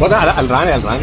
وضع الرعاني الرعاني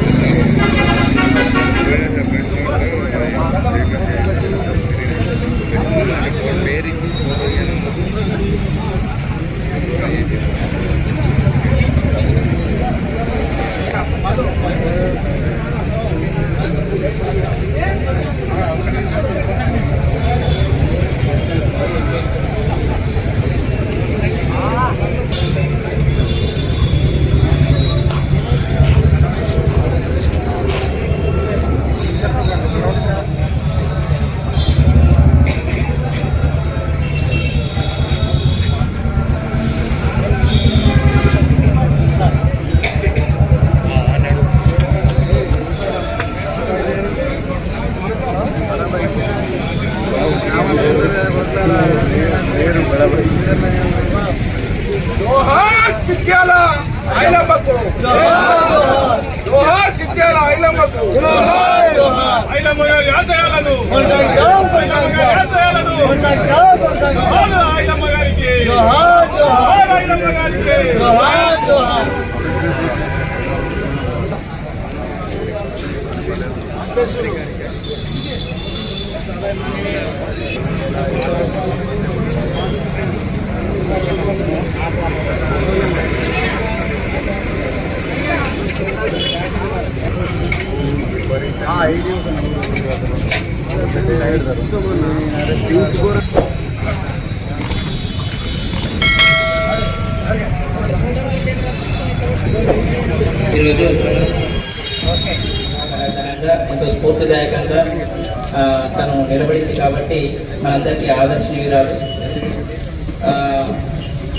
కాబట్టి మనందరికీ ఆదర్శనీయురాలు.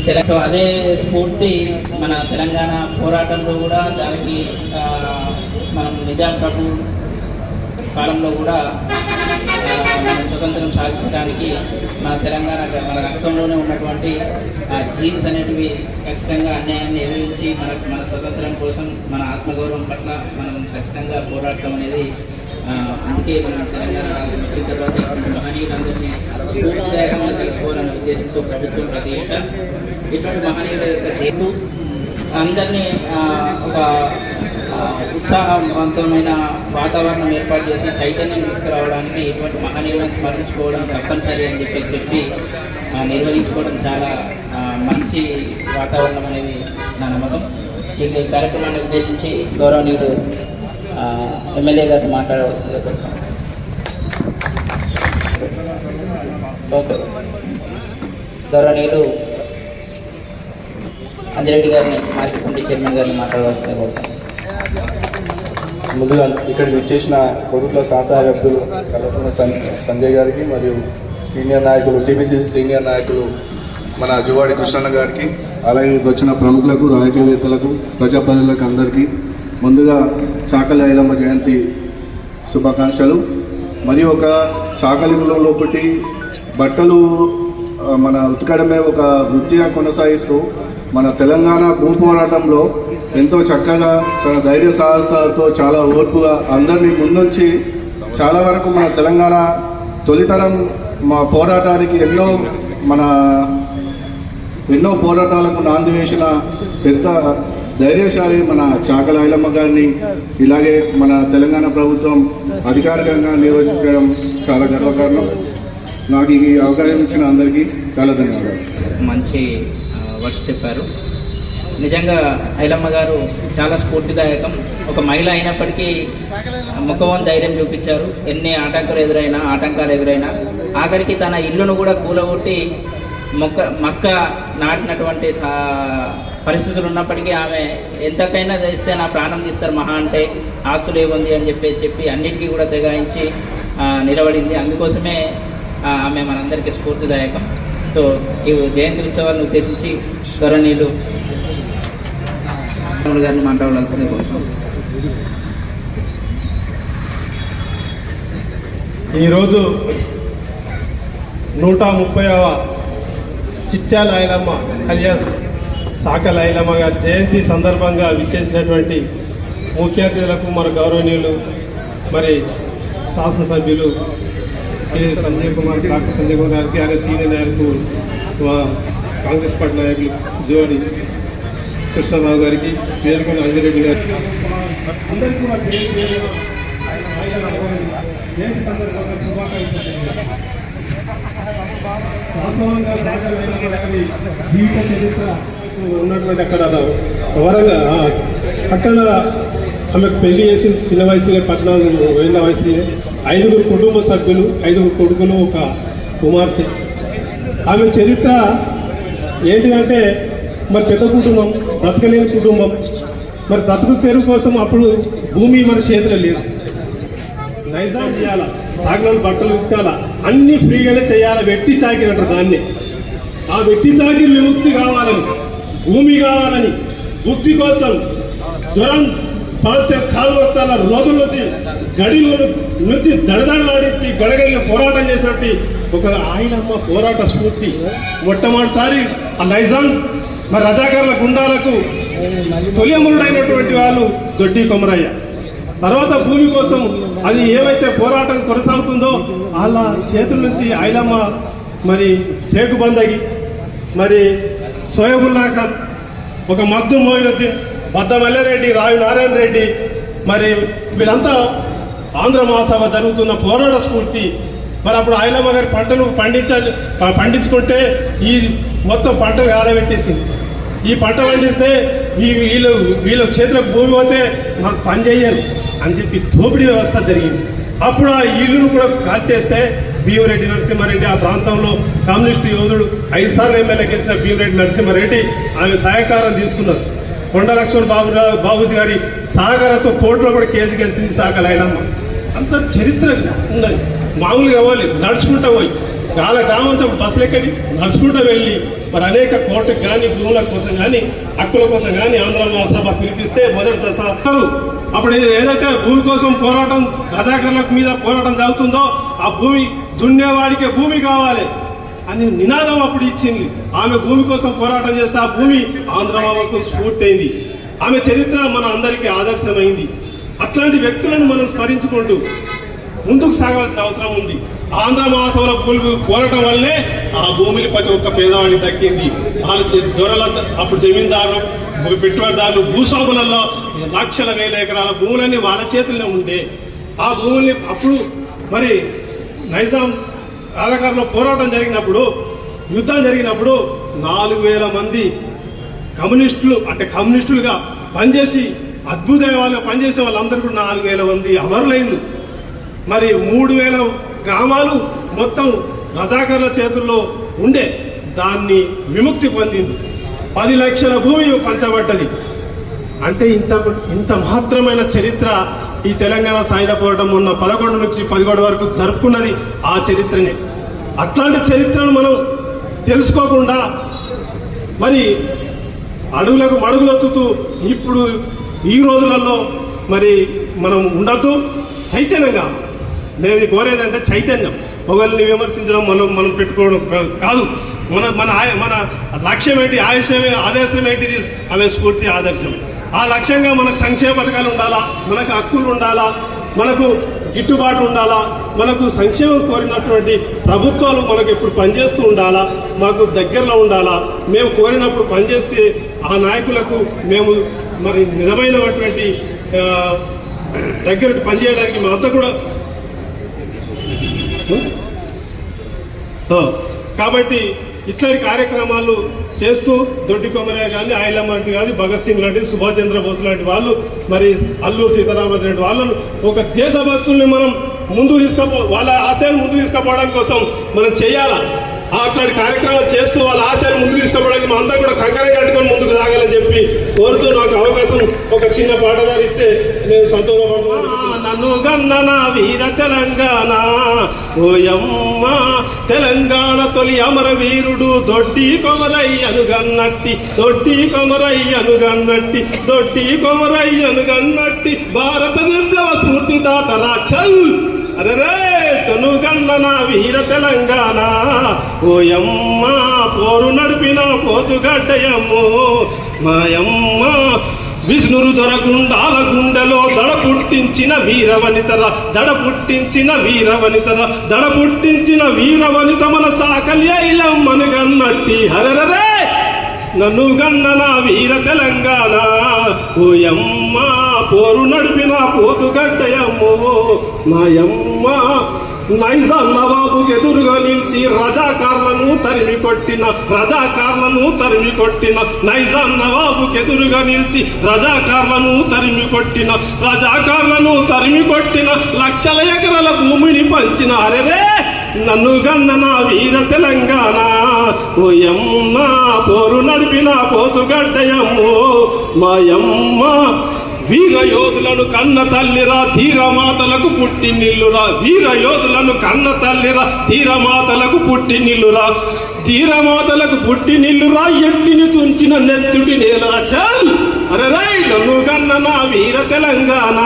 తెల- సో అదే స్ఫూర్తి మన తెలంగాణ పోరాటంలో కూడా దానికి మనం నిజాం ప్రభు కాలంలో కూడా మన స్వతంత్రం సాధించడానికి మన తెలంగాణ మన రక్తంలోనే ఉన్నటువంటి ఆ జీన్స్ అనేటివి ఖచ్చితంగా అన్యాయాన్ని ఎదిరించి మనకు మన స్వతంత్రం కోసం మన ఆత్మగౌరవం పట్ల మనం ఖచ్చితంగా పోరాటం అనేది అందుకే మన తెలంగాణ రాష్ట్రం తర్వాత మహనీయులందరినీ స్ఫూర్తిదాయకంగా తీసుకోవాలనే ఉద్దేశంతో ప్రభుత్వం ప్రతి ఏటా ఇటువంటి మహనీయుల యొక్క చేస్తూ అందరినీ ఒక ఉత్సాహవంతమైన వాతావరణం ఏర్పాటు చేసి చైతన్యం తీసుకురావడానికి ఇటువంటి మహనీయులను స్మరించుకోవడం తప్పనిసరి అని చెప్పి చెప్పి నిర్వహించుకోవడం చాలా మంచి వాతావరణం అనేది నా నమ్మకం. ఈ ఈ కార్యక్రమాన్ని ఉద్దేశించి గౌరవనీయుడు ఎమ్మెల్యే గారు మాట్లాడవలసిందిగా కోరుతున్నాను. ఓకే గౌరవనీయులు అంజిరెడ్డి గారిని మార్కెట్ కమిటీ చైర్మన్ గారిని మాట్లాడవలసింది కోరుతాను ముందుగా ఇక్కడికి వచ్చేసిన కొరుట్ల శాసనసభ్యులు సభ్యులు సం- సంజయ్ గారికి మరియు సీనియర్ నాయకులు టీపీసీసీ సీనియర్ నాయకులు మన జువాడి కృష్ణన్న గారికి అలాగే వచ్చిన ప్రముఖులకు రాజకీయవేత్తలకు ప్రజాప్రతినిధులకు అందరికీ ముందుగా చాకలి ఐలమ్మ జయంతి శుభాకాంక్షలు. మరియు ఒక చాకలి కులంలో ఒకటి బట్టలు మన ఉతకడమే ఒక వృత్తిగా కొనసాగిస్తూ మన తెలంగాణ భూ పోరాటంలో ఎంతో చక్కగా తన ధైర్య సాహసాలతో చాలా ఓర్పుగా అందరినీ ముందుంచి చాలా వరకు మన తెలంగాణ తొలితరం మా పోరాటానికి ఎన్నో మన ఎన్నో పోరాటాలకు నాంది వేసిన పెద్ద ధైర్యశాలి మన చాకలాయలమ్మ గారిని ఇలాగే మన తెలంగాణ ప్రభుత్వం అధికారికంగా నిర్వహించడం చాలా గర్వకారణం. నాకు ఈ అవకాశం ఇచ్చిన అందరికీ చాలా ధన్యవాదాలు. మంచి వర్డ్స్ చెప్పారు. నిజంగా ఐలమ్మ గారు చాలా స్ఫూర్తిదాయకం. ఒక మహిళ అయినప్పటికీ ముఖవం ధైర్యం చూపించారు. ఎన్ని ఆటంకాలు ఎదురైనా ఆటంకాలు ఎదురైనా ఆఖరికి తన ఇల్లును కూడా కూలగొట్టి మొక్క మక్క నాటినటువంటి సా- పరిస్థితులు ఉన్నప్పటికీ ఆమె ఎంతకైనా తెస్తే నా ప్రాణం తీస్తారు మహా అంటే ఆస్తులు ఏముంది అని చెప్పి చెప్పి అన్నిటికీ కూడా తెగాయించి నిలబడింది. అందుకోసమే ఆమె మనందరికీ స్ఫూర్తిదాయకం. సో ఈ జయంతి ఉత్సవాలను ఉద్దేశించి గౌరవనీయులు రాములు గారిని మాట్లాడాల్సింది కోరుతున్నాను ఈరోజు నూట ముప్పైవ చిట్యాల ఐలమ్మ అలియాస్ సాకల ఐలమ్మ గారి జయంతి సందర్భంగా విచ్చేసినటువంటి ముఖ్య అతిథులకు మన గౌరవనీయులు మరి శాసనసభ్యులు కె సంజయ్ కుమార్ డాక్టర్ సంజయ్ కుమార్ గారికి అలాగే సీనియర్ నాయకులు కాంగ్రెస్ పార్టీ నాయకులు జోడి కృష్ణారావు గారికి పేర్కొని అంజిరెడ్డి గారికి. అందరికీ కూడా పేరు జయంతి సందర్భంగా శుభాకాంక్షలు. వాస్తవంగా జీవిత చరిత్ర ఉన్నటువంటి అక్కడ వరంగా అక్కడ ఆమెకు పెళ్ళి చేసి చిన్న వయసులే పద్నాలుగు ఏళ్ళ వయసులే ఐదుగురు కుటుంబ సభ్యులు ఐదుగురు కొడుకులు ఒక కుమార్తె. ఆమె చరిత్ర ఏంటిదంటే మరి పెద్ద కుటుంబం బ్రతకలేని కుటుంబం. మరి బ్రతుకు తెరువు కోసం అప్పుడు భూమి మన చేతిలో లేదు. నైజాం చేయాలా? సాగనాలు బట్టలు విత్తాలా అన్ని ఫ్రీగానే చేయాలా? వెట్టి చాకినట్టు దాన్ని. ఆ వెట్టి చాకి విముక్తి కావాలని భూమి కావాలని ముక్తి కోసం జ్వరం పాల్చర్ కాలువత్తాల రోజుల నుంచి గడిల నుంచి దడదడలాడించి గడగడిలో పోరాటం చేసినట్టు ఒక ఆయనమ్మ పోరాట స్ఫూర్తి. మొట్టమొదటిసారి ఆ నైజాం మరి రజాకారుల గుండాలకు తొలిమురుడైనటువంటి వాళ్ళు దొడ్డి కొమరయ్య. తర్వాత భూమి కోసం అది ఏవైతే పోరాటం కొనసాగుతుందో వాళ్ళ చేతుల నుంచి ఐలమ్మ మరి షేకు బందగి మరి సోయబుల్లా ఒక మద్దు మోయినుద్దీన్ బద్ద మల్లారెడ్డి రావి నారాయణ రెడ్డి మరి వీళ్ళంతా ఆంధ్ర మహాసభ జరుగుతున్న పోరాట స్ఫూర్తి. మరి అప్పుడు ఐలమ్మ గారి పంటను పండించాలి పండించుకుంటే ఈ మొత్తం పంటను ఆడబెట్టేసింది ఈ పంట పండిస్తే వీళ్ళు వీళ్ళ చేతులకు భూమి పోతే మాకు పని చేయాలి అని చెప్పి దోపిడీ వ్యవస్థ జరిగింది. అప్పుడు ఆ ఇల్లును కూడా కాల్చేస్తే భీమరెడ్డి నరసింహారెడ్డి ఆ ప్రాంతంలో కమ్యూనిస్టు యోధుడు ఐదు సార్లు ఎమ్మెల్యే గెలిచిన భీమరెడ్డి నరసింహారెడ్డి ఆమె సహకారం తీసుకున్నారు. కొండ లక్ష్మణ్ బాబు బాబుజీ గారి సహకారంతో కోర్టులో కూడా కేసు గెలిచింది సాకల ఐలమ్మ అంత చరిత్ర ఉన్నది. మామూలుగా పోవాలి నడుచుకుంటా పోయి. గాల గ్రామంతో బస్సులు ఎక్కడి నడుచుకుంటూ వెళ్ళి. మరి అనేక కోర్టుకు కానీ భూముల కోసం కానీ హక్కుల కోసం కానీ ఆంధ్ర మహాసభ పిలిపిస్తే మొదటి దశ. అప్పుడు ఏదైతే భూమి కోసం పోరాటం రజాకర్ల మీద పోరాటం జరుగుతుందో ఆ భూమి దున్నేవాడికే భూమి కావాలి. అని నినాదం అప్పుడు ఇచ్చింది. ఆమె భూమి కోసం పోరాటం చేస్తే ఆ భూమి ఆంధ్రమావకు స్ఫూర్తయింది ఆమె చరిత్ర మన అందరికీ ఆదర్శమైంది. అట్లాంటి వ్యక్తులను మనం స్మరించుకుంటూ ముందుకు సాగాల్సిన అవసరం ఉంది. ఆంధ్ర మహాసభలో భూమి కోరటం వల్లే ఆ భూమిని ప్రతి ఒక్క పేదవాడికి దక్కింది. వాళ్ళు చే- దొరల అప్పుడు జమీందారులు పెట్టుబడిదారులు భూస్వాములలో లక్షల వేల ఎకరాల భూములన్నీ వాళ్ళ చేతుల్లో ఉండే. ఆ భూముల్ని అప్పుడు మరి నైజాం రాజకారంలో పోరాటం జరిగినప్పుడు యుద్ధం జరిగినప్పుడు నాలుగు వేల మంది కమ్యూనిస్టులు అంటే కమ్యూనిస్టులుగా పనిచేసి అద్భుత పనిచేసిన వాళ్ళందరూ కూడా నాలుగు వేల మంది అమరులైంది మరి మూడు వేల గ్రామాలు మొత్తం రజాకర్ల చేతుల్లో ఉండే దాన్ని విముక్తి పొందింది పది లక్షల భూమి పంచబడ్డది. అంటే ఇంత ఇంత మాత్రమైన చరిత్ర ఈ తెలంగాణ సాయుధ పోరాటం మొన్న పదకొండు నుంచి పదిహేడు వరకు జరుపుకున్నది ఆ చరిత్రనే. అట్లాంటి చరిత్రను మనం తెలుసుకోకుండా మరి అడుగులకు మడుగులొత్తుతూ ఇప్పుడు ఈ రోజులలో మరి మనం ఉండద్దు. చైతన్యంగా నేను కోరేదంటే చైతన్యం. ఒకరిని విమర్శించడం మనం మనం పెట్టుకోవడం కాదు. మన మన ఆయ- మన లక్ష్యం ఏంటి ఆయుష్యం ఆదర్శం ఏంటిది? ఆమె స్ఫూర్తి ఆదర్శం. ఆ లక్ష్యంగా మనకు సంక్షేమ పథకాలు ఉండాలా? మనకు హక్కులు ఉండాలా? మనకు గిట్టుబాటు ఉండాలా? మనకు సంక్షేమం కోరినటువంటి ప్రభుత్వాలు మనకు ఎప్పుడు పనిచేస్తూ ఉండాలా? మాకు దగ్గరలో ఉండాలా? మేము కోరినప్పుడు పనిచేస్తే ఆ నాయకులకు మేము మరి నిజమైనటువంటి దగ్గర పనిచేయడానికి మా అంతా కూడా కాబట్టి ఇట్లాంటి కార్యక్రమాలు చేస్తూ దొడ్డి కొమరయ్య కానీ ఆయలమ్మ లాంటి కానీ భగత్ సింగ్ లాంటి సుభాష్ చంద్రబోస్ లాంటి వాళ్ళు మరి అల్లూరు సీతారామరాజు లాంటి వాళ్ళను ఒక దేశభక్తుల్ని మనం ముందుకు తీసుకపో వాళ్ళ ఆశయాలు ముందుకు తీసుకుపోవడం కోసం మనం చేయాలా? అట్లాంటి కార్యక్రమాలు చేస్తూ వాళ్ళ ఆశయాలు ముందుకు తీసుకోవడానికి మా అందరం కూడా కంకరం కట్టుకొని ముందుకు సాగాలని చెప్పి కోరుతూ నాకు అవకాశం ఒక చిన్న పాటదారి ఇస్తే నేను సంతోషపడుతున్నాను నన్ను గన్న నా వీర తెలంగాణ ఓయమ్మ తెలంగాణ తొలి అమర వీరుడు దొడ్డి కొమరయ్యను గన్నట్టి దొడ్డి కొమరయ్యను గన్నట్టి దొడ్డి కొమరయ్యను గన్నట్టి భారత విప్లవ స్ఫూర్తిదాత రాచల్ అరే కనుగన్న వీర తెలంగాణ? ఓయమ్మ పోరు నడిపిన పోతుగడ్డయమ్ము. మాయమ్మ విష్ణురు దొరకుండాల గుండెలో దడ పుట్టించిన వీరవనితర దడ పుట్టించిన వీరవనితర దడ పుట్టించిన వీరవనిత మన సాకలి ఐలమ్మను గన్నట్టి. హరరరే! నన్ను గన్న నా వీర తెలంగాణ? ఓయమ్మ పోరు నడిపిన పోతుగడ్డయమ్ము. మాయమ్మ నైజాం నవాబు ఎదురుగా నిలిచి రజాకారులను తరిమి కొట్టిన రజాకారులను తరిమి కొట్టిన నైజాం నవాబు ఎదురుగా నిలిచి రజాకారులను తరిమి కొట్టిన రజాకారులను తరిమి కొట్టిన లక్షల ఎకరాల భూమిని పంచిన అరెరే! నన్ను గన్న నా వీర తెలంగాణ ఓయమ్మ పోరు నడిపిన పోతుగడ్డయమ్మో మాయమ్మ వీర యోధులను కన్న తల్లిరా ధీరమాతలకు పుట్టి నిల్లురా. వీర యోధులను కన్న తల్లిరా ధీరమాతలకు పుట్టి నిల్లురా. పుట్టినిల్లురా పుట్టి నిల్లురా ఎట్టిని తుంచిన నెత్తుటి నేలరా. చల్! అరే రై నన్ను కన్న నా వీర తెలంగాణ.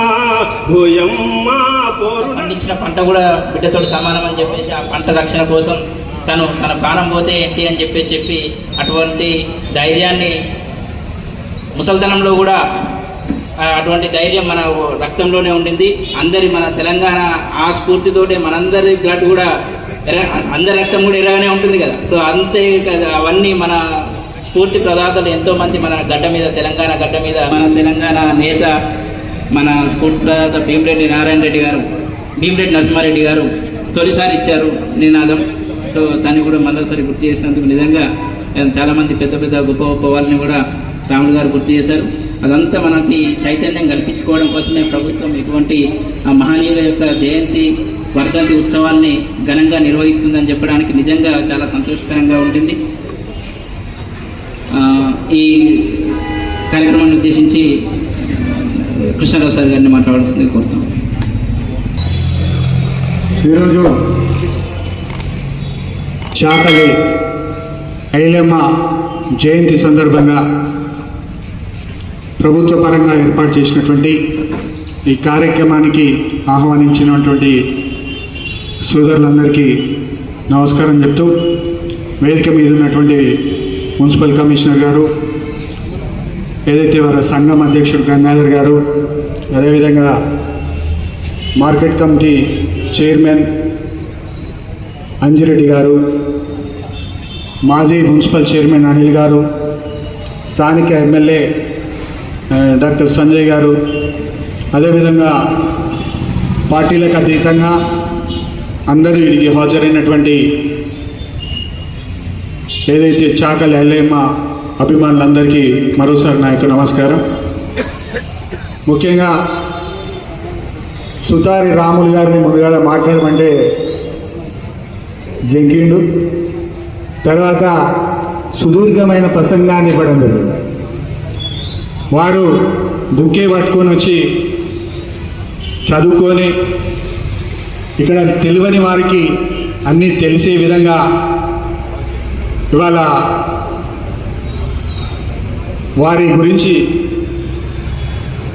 ఓయమ్మ పోరు పండించిన పంట కూడా బిడ్డతో సమానం అని చెప్పేసి ఆ పంట రక్షణ కోసం తను తన ప్రాణం పోతే ఏంటి అని చెప్పి చెప్పి అటువంటి ధైర్యాన్ని ముసల్తనంలో కూడా అటువంటి ధైర్యం మన రక్తంలోనే ఉండింది. అందరి మన తెలంగాణ ఆ స్ఫూర్తితోటే మనందరి బ్లడ్ కూడా ఎర్ర అందరి రక్తం కూడా ఎలాగానే ఉంటుంది కదా. సో అంతే కదా అవన్నీ మన స్ఫూర్తి ప్రదాతలు ఎంతోమంది మన గడ్డ మీద తెలంగాణ గడ్డ మీద మన తెలంగాణ నేత మన స్ఫూర్తి ప్రదాత భీమిరెడ్డి నారాయణ రెడ్డి గారు భీమిరెడ్డి నరసింహారెడ్డి గారు తొలిసారి ఇచ్చారు నినాదం. సో దాన్ని కూడా మరోసారి గుర్తు చేసినందుకు నిజంగా చాలామంది పెద్ద పెద్ద గొప్ప గొప్ప వాళ్ళని కూడా రాములు గారు గుర్తు చేశారు. అదంతా మనకి చైతన్యం కల్పించుకోవడం కోసమే ప్రభుత్వం ఇటువంటి ఆ మహనీయుల యొక్క జయంతి వర్ధంతి ఉత్సవాల్ని ఘనంగా నిర్వహిస్తుందని చెప్పడానికి నిజంగా చాలా సంతోషకరంగా ఉంటుంది. ఈ కార్యక్రమాన్ని ఉద్దేశించి కృష్ణారావు సార్ గారిని మాట్లాడాల్సింది కోరుతాం. ఈరోజు శాతలి ఐలమ్మ జయంతి సందర్భంగా ప్రభుత్వ పరంగా ఏర్పాటు చేసినటువంటి ఈ కార్యక్రమానికి ఆహ్వానించినటువంటి సోదరులందరికీ నమస్కారం చెప్తూ వేదిక మీద ఉన్నటువంటి మున్సిపల్ కమిషనర్ గారు ఏదైతే వారి సంఘం అధ్యక్షుడు గంగాధర్ గారు అదేవిధంగా మార్కెట్ కమిటీ చైర్మన్ అంజిరెడ్డి గారు మాజీ మున్సిపల్ చైర్మన్ అనిల్ గారు స్థానిక ఎమ్మెల్యే డాక్టర్ సంజయ్ గారు అదేవిధంగా పార్టీలకు అతీతంగా అందరూ వీడికి హాజరైనటువంటి ఏదైతే చాకలి ఎల్లయ్యమ్మ అభిమానులందరికీ మరోసారి నా యొక్క నమస్కారం. ముఖ్యంగా సుతారి రాములు గారిని ముందుగా మాట్లాడమంటే జంకిండు తర్వాత సుదీర్ఘమైన ప్రసంగాన్ని ఇవ్వడం జరిగింది. వారు బుకే పట్టుకొని వచ్చి చదువుకొని ఇక్కడ తెలియని వారికి అన్నీ తెలిసే విధంగా ఇవాళ వారి గురించి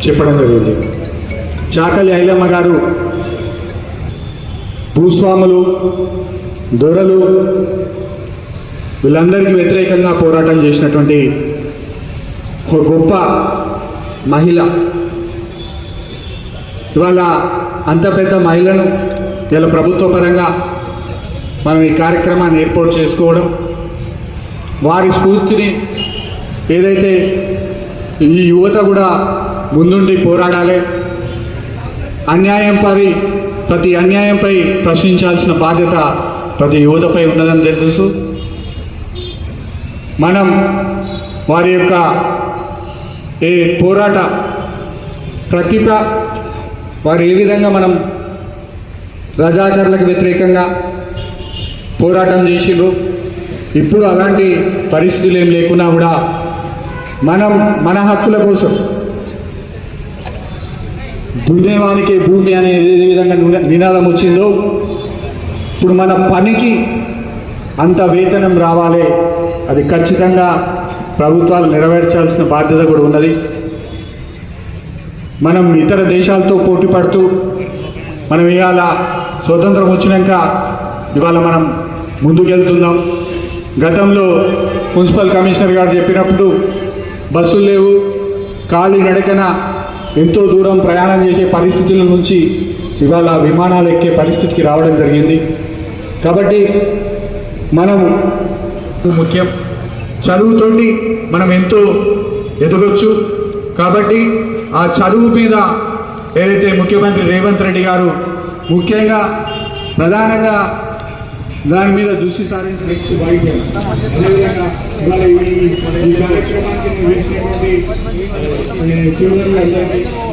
చెప్పడం జరిగింది. చాకలి ఐలమ్మ గారు భూస్వాములు దొరలు వీళ్ళందరికీ వ్యతిరేకంగా పోరాటం చేసినటువంటి ఒక గొప్ప మహిళ. ఇవాళ అంత పెద్ద మహిళను ఇలా ప్రభుత్వ పరంగా మనం ఈ కార్యక్రమాన్ని ఏర్పాటు చేసుకోవడం వారి స్ఫూర్తిని ఏదైతే ఈ యువత కూడా ముందుండి పోరాడాలి అన్యాయం పరి ప్రతి అన్యాయంపై ప్రశ్నించాల్సిన బాధ్యత ప్రతి యువతపై ఉన్నదని తెలుసు. మనం వారి యొక్క ఏ పోరాట ప్రతిభ వారు ఏ విధంగా మనం రజాకర్లకు వ్యతిరేకంగా పోరాటం చేసిండ్రు? ఇప్పుడు అలాంటి పరిస్థితులు ఏం లేకున్నా కూడా మనం మన హక్కుల కోసం దుర్దేవానికి భూమి అనే ఏ విధంగా నినాదం వచ్చిందో ఇప్పుడు మన పనికి అంత వేతనం రావాలి అది ఖచ్చితంగా ప్రభుత్వాలు నెరవేర్చాల్సిన బాధ్యత కూడా ఉన్నది. మనం ఇతర దేశాలతో పోటీ పడుతూ మనం ఇవాళ స్వతంత్రం వచ్చినాక ఇవాళ మనం ముందుకెళ్తున్నాం. గతంలో మున్సిపల్ కమిషనర్ గారు చెప్పినప్పుడు బస్సులు లేవు ఖాళీ నడకన ఎంతో దూరం ప్రయాణం చేసే పరిస్థితుల నుంచి ఇవాళ విమానాలు ఎక్కే పరిస్థితికి రావడం జరిగింది. కాబట్టి మనము ముఖ్యం. చదువుతోటి మనం ఎంతో ఎదగొచ్చు. కాబట్టి ఆ చదువు మీద ఏదైతే ముఖ్యమంత్రి రేవంత్ రెడ్డి గారు ముఖ్యంగా ప్రధానంగా దాని మీద దృష్టి సారించి నెక్స్ట్ అదేవిధంగా ఇవాళ ఈ కార్యక్రమానికి వేసినటువంటి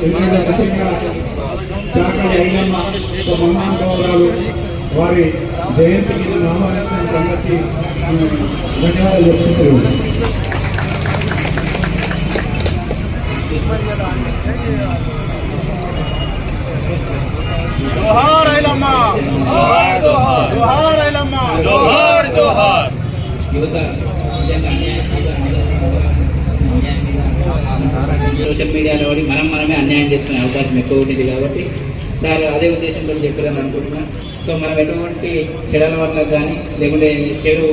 ఎందుకంటే ముఖ్యంగా మహానుభావురాలు వారి జయంతికి ఆహ్వానించిన సంగతి నేను ధన్యవాదాలు చెప్తున్నాను. జోహార్ ఐలమ్మ! జోహార్ జోహార్ జోహార్ ఐలమ్మ! జోహార్ జోహార్! యువత నిజంగా అన్యాయం సోషల్ మీడియాలో పడి మనం మనమే అన్యాయం చేసుకునే అవకాశం ఎక్కువ ఉంటుంది కాబట్టి సార్ అదే ఉద్దేశంతో చెప్పారని అనుకుంటున్నా. సో మనం ఎటువంటి చెడల వల్ల కానీ లేకుంటే చెడు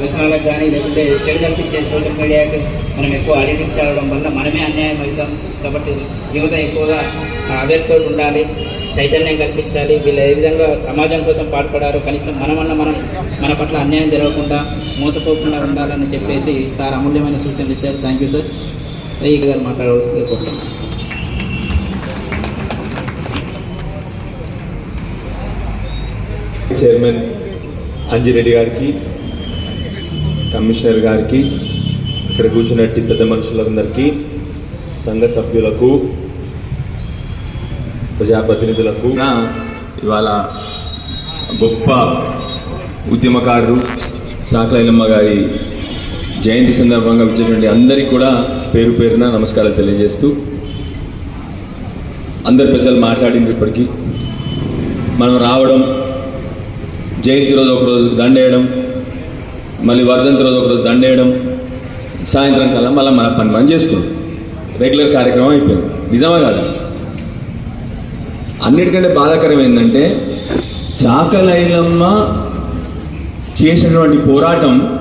వ్యసనాలకు కానీ లేకుంటే చెడు కల్పించే సోషల్ మీడియాకి మనం ఎక్కువ అడిక్ట్ కావడం వల్ల మనమే అన్యాయం అవుతాం. కాబట్టి యువత ఎక్కువగా అవేర్తో ఉండాలి చైతన్యం కల్పించాలి. వీళ్ళు ఏ విధంగా సమాజం కోసం పాటుపడారు కనీసం మనమన్న మనం మన పట్ల అన్యాయం జరగకుండా మోసపోకుండా ఉండాలని చెప్పేసి సార్ అమూల్యమైన సూచనలు ఇచ్చారు. థ్యాంక్ యూ సార్ రయ్య గారు మాట్లాడవలసింది కోరుతున్నాను. చైర్మన్ అంజిరెడ్డి గారికి కమిషనర్ గారికి ఇక్కడ కూర్చున్నట్టు పెద్ద మనుషులందరికీ సంఘ సభ్యులకు ప్రజాప్రతినిధులకు. ఇవాళ గొప్ప ఉద్యమకారుడు సాకలైనమ్మ గారి జయంతి సందర్భంగా వచ్చేటువంటి అందరికీ కూడా పేరు పేరున నమస్కారాలు తెలియజేస్తూ అందరు పెద్దలు మాట్లాడింది ఇప్పటికీ మనం రావడం జయంతి రోజు ఒకరోజు దండేయడం మళ్ళీ వర్ధంతి రోజు ఒకరోజు దండేయడం సాయంత్రం కల్లా మళ్ళీ మన పని మనం చేసుకున్నాం. రెగ్యులర్ కార్యక్రమం అయిపోయింది. నిజమా కాదు? అన్నిటికంటే బాధాకరం ఏంటంటే చాకలైలమ్మ చేసినటువంటి పోరాటం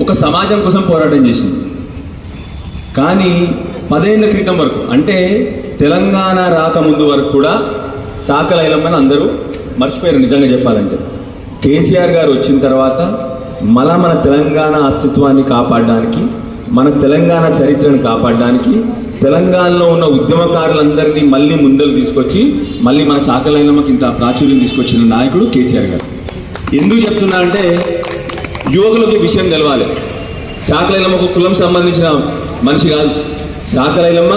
ఒక సమాజం కోసం పోరాటం చేసింది. కానీ పదేళ్ళ క్రితం వరకు అంటే తెలంగాణ రాకముందు వరకు కూడా సాకలైలమ్మని అందరూ మర్చిపోయారు నిజంగా చెప్పాలంటే. కేసీఆర్ గారు వచ్చిన తర్వాత మళ్ళా మన తెలంగాణ అస్తిత్వాన్ని కాపాడడానికి మన తెలంగాణ చరిత్రను కాపాడడానికి తెలంగాణలో ఉన్న ఉద్యమకారులందరినీ మళ్ళీ ముందలు తీసుకొచ్చి మళ్ళీ మన చాకలైనమ్మకి ఇంత ప్రాచుర్యం తీసుకొచ్చిన నాయకుడు కేసీఆర్ గారు. ఎందుకు చెప్తున్నా అంటే యువకులకి విషయం తెలవాలి. చాకలైలమ్మ ఒక కులం సంబంధించిన మనిషి కాదు. చాకలైలమ్మ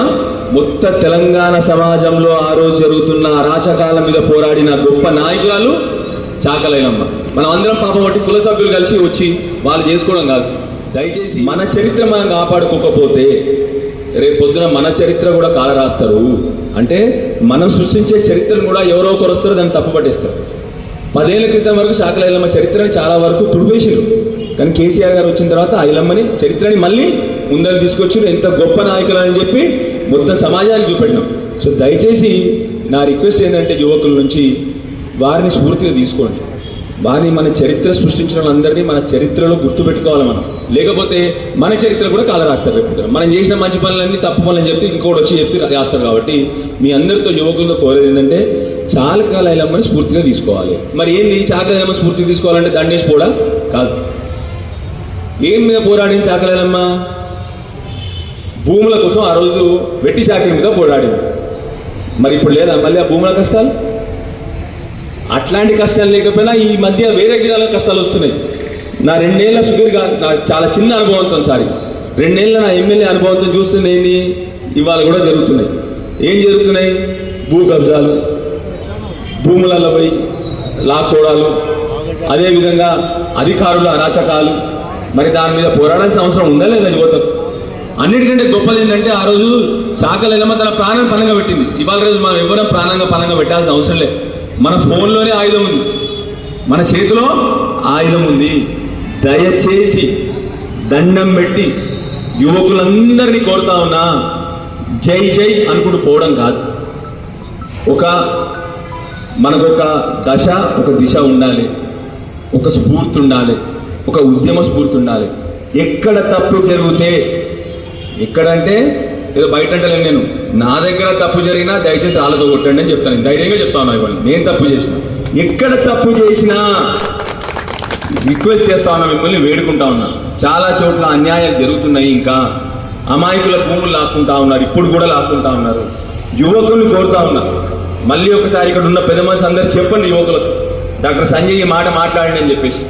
మొత్త తెలంగాణ సమాజంలో ఆ రోజు జరుగుతున్న అరాచకాల మీద పోరాడిన గొప్ప నాయకురాలు చాకలైలమ్మ మనం అందరం పాపం బట్టి కుల సభ్యులు కలిసి వచ్చి వాళ్ళు చేసుకోవడం కాదు. దయచేసి మన చరిత్ర మనం కాపాడుకోకపోతే రేపు పొద్దున మన చరిత్ర కూడా కాల రాస్తారు అంటే మనం సృష్టించే చరిత్రను కూడా ఎవరో ఒకరు వస్తారో దాన్ని తప్పు పట్టిస్తారు. పదేళ్ళ క్రితం వరకు శాఖల ఐలమ్మ చరిత్రని చాలా వరకు తుడిపేసారు కానీ కేసీఆర్ గారు వచ్చిన తర్వాత ఆ ఐలమ్మని చరిత్రని మళ్ళీ ముందరు తీసుకొచ్చారు ఎంత గొప్ప నాయకులు అని చెప్పి మొత్తం సమాజానికి చూపెట్టినాం. సో దయచేసి నా రిక్వెస్ట్ ఏంటంటే యువకుల నుంచి వారిని స్ఫూర్తిగా తీసుకోండి. వారిని మన చరిత్ర సృష్టించిన వాళ్ళందరినీ మన చరిత్రలో గుర్తుపెట్టుకోవాలి మనం. లేకపోతే మన చరిత్ర కూడా కాల రాస్తారు రేపు మనం చేసిన మంచి పనులన్నీ తప్పు పనులని చెప్తే ఇంకోటి వచ్చి చెప్తే రాస్తారు కాబట్టి మీ అందరితో యువకులతో కోరేది ఏంటంటే చాలకాల స్ఫూర్తిగా తీసుకోవాలి. మరి ఏంది? చాకల ఐలమ్మ స్ఫూర్తిగా తీసుకోవాలంటే దండేసి కూడా కాదు. ఏం మీద పోరాడింది చాకల భూముల కోసం ఆ రోజు వెట్టి చాకరి మీద పోరాడింది. మరి ఇప్పుడు లేదా? మళ్ళీ ఆ భూముల కష్టాలు? అట్లాంటి కష్టాలు లేకపోయినా ఈ మధ్య వేరే విధాల కష్టాలు వస్తున్నాయి. నా రెండేళ్ళ సుదీర్ఘ నా చాలా చిన్న అనుభవంతో సారి. రెండేళ్ళ నా ఎమ్మెల్యే అనుభవంతో చూస్తుంది ఏంది? ఇవాళ కూడా జరుగుతున్నాయి. ఏం జరుగుతున్నాయి? భూ కబ్జాలు భూములలో పోయి లాక్కోడాలు అదేవిధంగా అధికారుల అరాచకాలు. మరి దాని మీద పోరాడాల్సిన అవసరం ఉందా లేదా యువతకు అన్నిటికంటే గొప్పది ఏంటంటే ఆ రోజు శాఖలేదమ్మ తన ప్రాణం పనంగా పెట్టింది. ఇవాళ రోజు మనం ఎవరం ప్రాణంగా పనంగా పెట్టాల్సిన అవసరం లేదు. మన ఫోన్లోనే ఆయుధం ఉంది. మన చేతిలో ఆయుధం ఉంది. దయచేసి దండం పెట్టి యువకులందరినీ కోరుతా ఉన్నా జై జై అనుకుంటూ పోవడం కాదు. ఒక మనకు ఒక దశ ఒక దిశ ఉండాలి. ఒక స్ఫూర్తి ఉండాలి. ఒక ఉద్యమ స్ఫూర్తి ఉండాలి. ఎక్కడ తప్పు జరిగితే ఎక్కడంటే ఏదో బయట అంటలేను నేను. నా దగ్గర తప్పు జరిగినా దయచేసి వాళ్ళతో కొట్టండి అని చెప్తాను. ధైర్యంగా చెప్తాను ఇవ్వండి నేను తప్పు చేసిన. ఎక్కడ తప్పు చేసినా రిక్వెస్ట్ చేస్తా ఉన్నా మిమ్మల్ని వేడుకుంటా ఉన్నా. చాలా చోట్ల అన్యాయాలు జరుగుతున్నాయి ఇంకా. అమాయకుల భూములు లాక్కుంటా ఉన్నారు. ఇప్పుడు కూడా లాక్కుంటా ఉన్నారు. యువకుల్ని కోరుతా ఉన్నారు మళ్ళీ ఒకసారి ఇక్కడ ఉన్న పెద్ద మనుషులు అందరు చెప్పండి యువకులకు. డాక్టర్ సంజయ్ ఈ మాట మాట్లాడండి అని చెప్పేసి.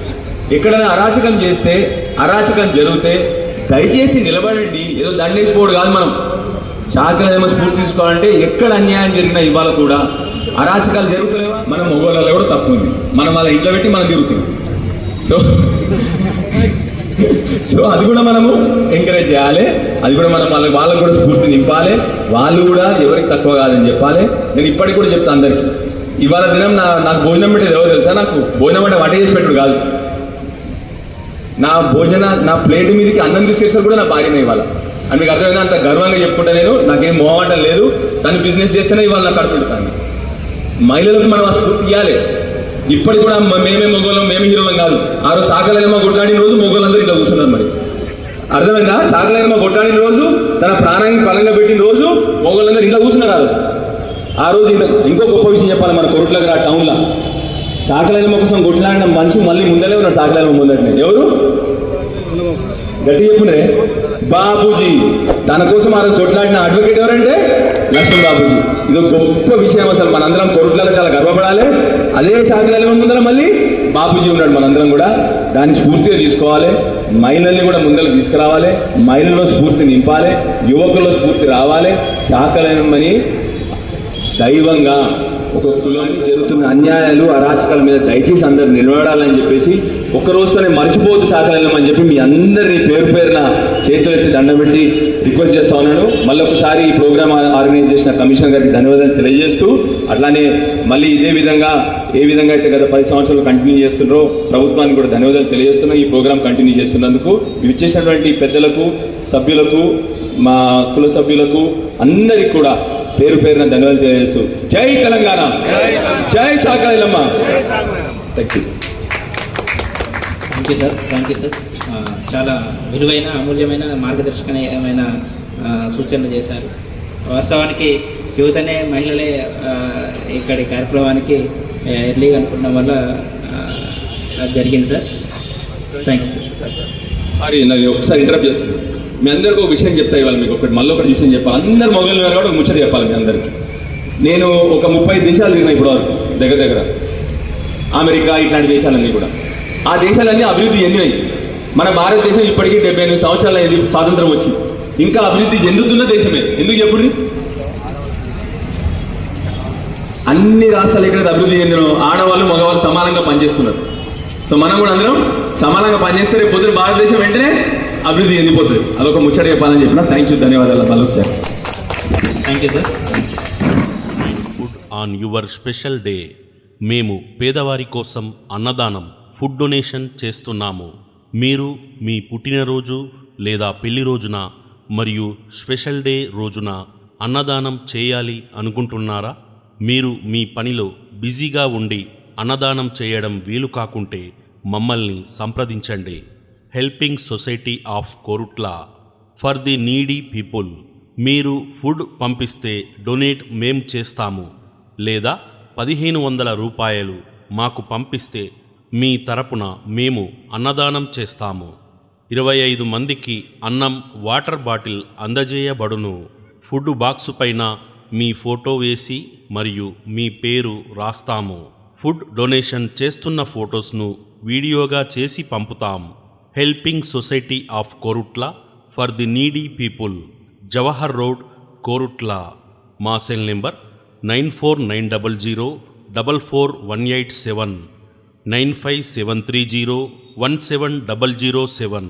ఎక్కడైనా అరాచకం చేస్తే అరాచకం జరిగితే దయచేసి నిలబడండి. ఏదో దండేసిపోడు కాదు మనం. చాకల ఏమో స్ఫూర్తి తీసుకోవాలంటే ఎక్కడ అన్యాయం జరిగినా ఇవాళ కూడా అరాచకాలు జరుగుతలేవా? మన మొగోళ్ళలో కూడా తప్పు ఉంది. మనం వాళ్ళ ఇంట్లో పెట్టి మనం తిరుగుతుంది సో సో అది కూడా మనము ఎంకరేజ్ చేయాలి. అది కూడా మనం వాళ్ళకి వాళ్ళకి కూడా స్ఫూర్తి నింపాలి. వాళ్ళు కూడా ఎవరికి తక్కువ కాదని చెప్పాలి. నేను ఇప్పటికి కూడా చెప్తాను అందరికీ. ఇవాళ దినం నా నాకు భోజనం పెట్టేది ఎవరు తెలుసా నాకు? భోజనం అంటే వంట చేసి పెట్టుడు కాదు. నా భోజన నా ప్లేట్ మీదకి అన్నం తీసుకొచ్చారు కూడా నా భార్యనే ఇవాళ. అని మీకు అర్థమైంది? అంత గర్వంగా చెప్పుకుంటా నేను. నాకేం మోహమాటం లేదు. తను బిజినెస్ చేస్తేనే ఇవాళ నాకు కడుపుతాను మహిళలకు మనం ఆ స్ఫూర్తి ఇవ్వాలి ఇప్పటికి కూడా మేమే మొగోళ్ళం మేమే హీరోలం కాదు. ఆ రోజు సాకలైనమ్మ కొట్లాడిన రోజు మొగోళ్ళందరూ ఇట్లా కూర్చున్నారు మరి. అర్థమైందా? సాకలైనమ్మ కొట్లాడిన రోజు తన ప్రాణానికి బలంగా పెట్టిన రోజు మొగోళ్ళందరూ ఇంట్లో కూర్చున్నారు ఆ రోజు. ఆ రోజు ఇంత ఇంకో గొప్ప విషయం చెప్పాలి మన కొరుట్లకు ఆ టౌన్లో సాకలైనమ్మ కోసం కొట్లాడిన మనిషి మళ్ళీ ముందలే ఉన్నాడు సాకలైనమ్మ ముందటనే. ఎవరు? గట్టి చెప్పునే బాబూజీ తన కోసం ఆయన కొట్లాడిన అడ్వకేట్ ఎవరంటే? లక్ష్మణ్ బాబూజీ. ఇది ఒక గొప్ప విషయం అసలు మనందరం కొరుట్లలో చాలా గర్వపడాలి. అదే శాఖల ముందర మళ్ళీ బాబూజీ ఉన్నాడు మనందరం కూడా. దాన్ని స్ఫూర్తిగా తీసుకోవాలి. మహిళల్ని కూడా ముందర తీసుకురావాలి. మహిళల్లో స్ఫూర్తి నింపాలి. యువకుల్లో స్ఫూర్తి రావాలి. శాఖలమని దైవంగా ఒక కులానికి జరుగుతున్న అన్యాయాలు అరాచకాల మీద దయచేసి అందరు నిలబడాలని చెప్పేసి ఒక్క రోజుతోనే మర్చిపోవద్దు శాఖలమని చెప్పి మీ అందరినీ పేరు పేరున చేతులు ఎత్తి దండం పెట్టి రిక్వెస్ట్ చేస్తా ఉన్నాను. మళ్ళీ ఒకసారి ఈ ప్రోగ్రామ్ ఆర్గనైజ్ చేసిన కమిషనర్ గారికి ధన్యవాదాలు తెలియజేస్తూ అట్లానే మళ్ళీ ఇదే విధంగా ఏ విధంగా అయితే గత పది సంవత్సరాలు కంటిన్యూ చేస్తున్నారో ప్రభుత్వానికి కూడా ధన్యవాదాలు తెలియజేస్తున్నా ఈ ప్రోగ్రామ్ కంటిన్యూ చేస్తున్నందుకు ఇచ్చేసినటువంటి పెద్దలకు సభ్యులకు మా కుల సభ్యులకు అందరికి కూడా పేరు పేరున ధన్యవాదాలు తెలియజేస్తూ. జై తెలంగాణ! జై Sakalamma thank you thank you sir thank you sir చాలా విలువైన అమూల్యమైన మార్గదర్శకమైన సూచనలు చేశారు. వాస్తవానికి యువతనే మహిళలే ఇక్కడి కార్యక్రమానికి ఎర్లీగా అనుకోవడం వల్ల జరిగింది sir thank you sir sorry నేను ఒకసారి ఇంటరప్ట్ చేస్తాను మీ అందరికీ ఒక విషయం చెప్తా ఇవాళ మీకు ఒకటి మళ్ళీ ఒకటి విషయం చెప్పాలి. అందరు మొగలు ఉన్నారు కూడా ముచ్చట చెప్పాలి మీ అందరికి. నేను ఒక ముప్పై దేశాలు తిరిగిన ఇప్పుడు వరకు దగ్గర దగ్గర. అమెరికా ఇట్లాంటి దేశాలన్నీ కూడా. ఆ దేశాలన్నీ అభివృద్ధి చెందినాయి. మన భారతదేశం ఇప్పటికీ డెబ్బై ఎనిమిది సంవత్సరాలు అయింది స్వాతంత్రం వచ్చి ఇంకా అభివృద్ధి చెందుతున్న దేశమే. ఎందుకు చెప్పుడు అన్ని రాష్ట్రాలు ఎక్కడైతే అభివృద్ధి చెందినో ఆడవాళ్ళు మగవాళ్ళు సమానంగా పనిచేస్తున్నారు. సో మనం కూడా అందరం సమానంగా పనిచేస్తే రేపు పొద్దున భారతదేశం వెంటనే అభివృద్ధి చెందిపోతుంది. అదొక ముచ్చట చెప్పాలని చెప్పిన. థ్యాంక్ యూ ధన్యవాదాలు. మళ్ళీ sir thank you sir on your special day మేము పేదవారి కోసం అన్నదానం ఫుడ్ డొనేషన్ చేస్తున్నాము. మీరు మీ పుట్టినరోజు లేదా పెళ్ళి రోజున మరియు స్పెషల్ డే రోజున అన్నదానం చేయాలి అనుకుంటున్నారా? మీరు మీ పనిలో బిజీగా ఉండి అన్నదానం చేయడం వీలు కాకుంటే మమ్మల్ని సంప్రదించండి. Helping society of Korutla. For the needy people. మీరు ఫుడ్ పంపిస్తే డొనేట్ మేం చేస్తాము. లేదా పదిహేను వందల రూపాయలు మాకు పంపిస్తే మీ తరపున మేము అన్నదానం చేస్తాము. ఇరవై ఐదు మందికి అన్నం వాటర్ బాటిల్ అందజేయబడును. ఫుడ్ బాక్సు పైన మీ ఫోటో వేసి మరియు మీ పేరు రాస్తాము. ఫుడ్ డొనేషన్ చేస్తున్న ఫొటోస్ను వీడియోగా చేసి పంపుతాం. Helping society of Korutla for the needy people. Jawahar road Korutla. మా cell number nine four nine double zero double four one eight seven. Nine five seven three zero one seven double zero seven